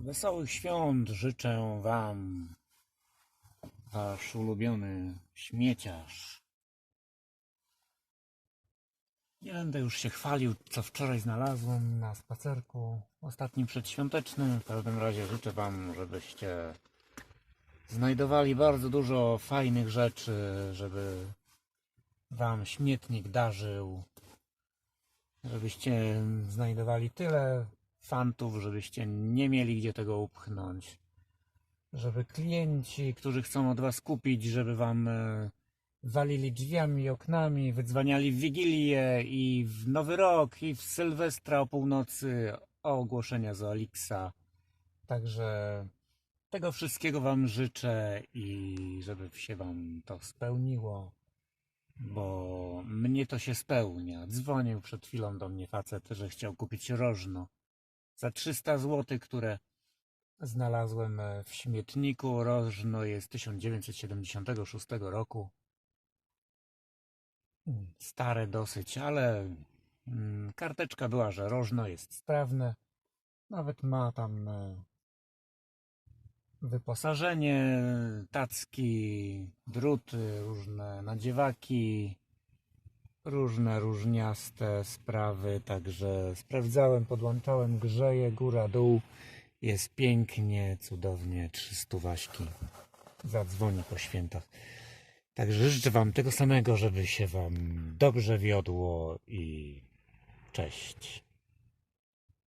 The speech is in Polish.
Wesołych świąt życzę Wam, Wasz ulubiony śmieciarz. Nie będę już się chwalił, co wczoraj znalazłem na spacerku ostatnim przedświątecznym. W każdym razie życzę Wam, żebyście znajdowali bardzo dużo fajnych rzeczy, żeby Wam śmietnik darzył, żebyście znajdowali tyle fantów, żebyście nie mieli gdzie tego upchnąć. Żeby klienci, którzy chcą od was kupić, żeby wam e, walili drzwiami i oknami, wydzwaniali w Wigilię i w Nowy Rok i w Sylwestra o północy o ogłoszenia z Olixa. Także tego wszystkiego wam życzę i żeby się wam to spełniło bo mnie to się spełnia. Dzwonił przed chwilą do mnie facet, że chciał kupić rożno za 300 zł, które znalazłem e, w śmietniku. Rożno jest 1976 roku. Mm, Stare dosyć, ale mm, karteczka była, że rożno jest sprawne. Nawet ma tam e, wyposażenie, tacki, druty, różne nadziewaki, różne różniaste sprawy, także sprawdzałem, podłączałem, grzeje, góra, dół, jest pięknie, cudownie, 300 waśki, zadzwoni po świętach. Także życzę Wam tego samego, żeby się Wam dobrze wiodło i cześć.